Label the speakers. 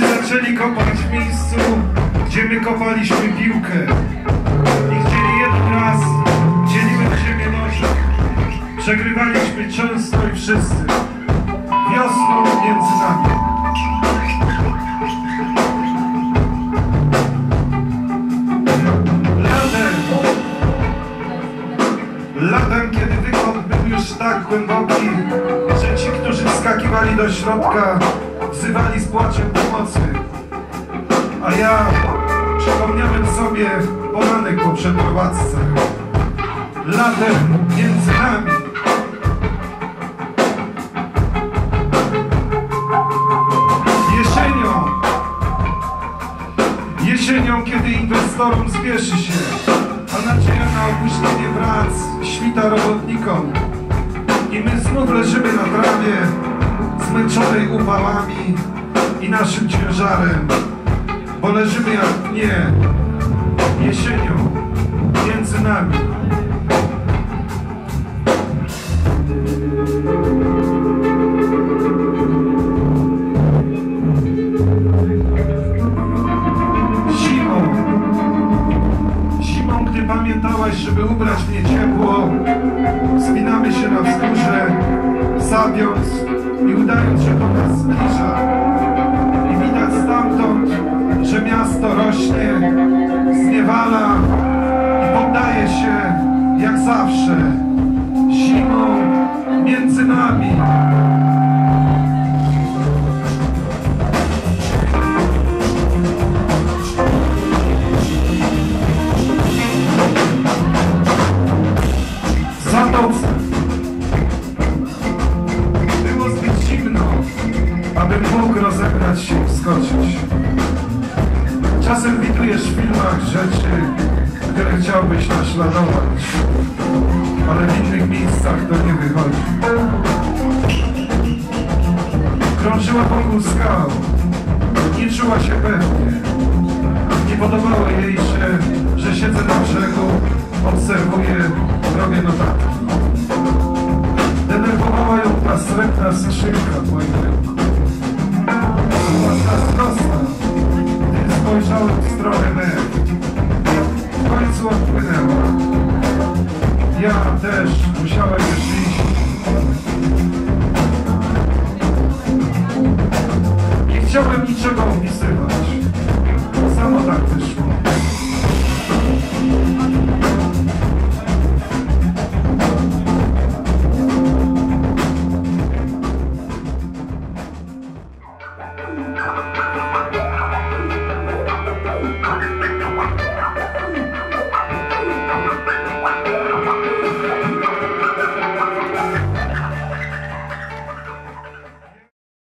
Speaker 1: zaczęli kopać w miejscu, gdzie my kopaliśmy piłkę. I chcieli jeden raz dzieliły ziemię nożem. Przegrywaliśmy często i wszyscy. Wiosną między nami. Latem kiedy wykop był już tak głęboki, że ci, którzy wskakiwali do środka, wzywali z płaczem pomocy. A ja przypomniałem sobie poranek po przeprowadzce. Latem między nami. Jesienią. Jesienią, kiedy inwestorom spieszy się, a nadzieja na opuszczenie prac świta robotnikom. I my znów leżymy na trawie, zmęczonej upałami i naszym ciężarem, bo leżymy jak nie jesienią między nami. Zimą, zimą, gdy pamiętałaś, żeby ubrać mnie ciepło, spinamy się na wzgórze, sapiąc i udając, że to nas zbliża. Rośnie, zniewala i poddaje się jak zawsze zimą między nami. Zatoce. Było zbyt zimno, abym mógł rozebrać się i wskoczyć. Czasem widujesz w filmach rzeczy, które chciałbyś naśladować, ale w innych miejscach to nie wychodzi. Krążyła wokół skał, nie czuła się pewnie. Nie podobało jej się, że siedzę na brzegu, obserwuję, robię notatki. Denerwowała ją ta srebrna skrzynka w moim ręku. leżały w stronę mew. W końcu odpłynęła. Ja też musiałem już iść. Nie chciałem niczego opisywać. Samo tak wyszło. Thank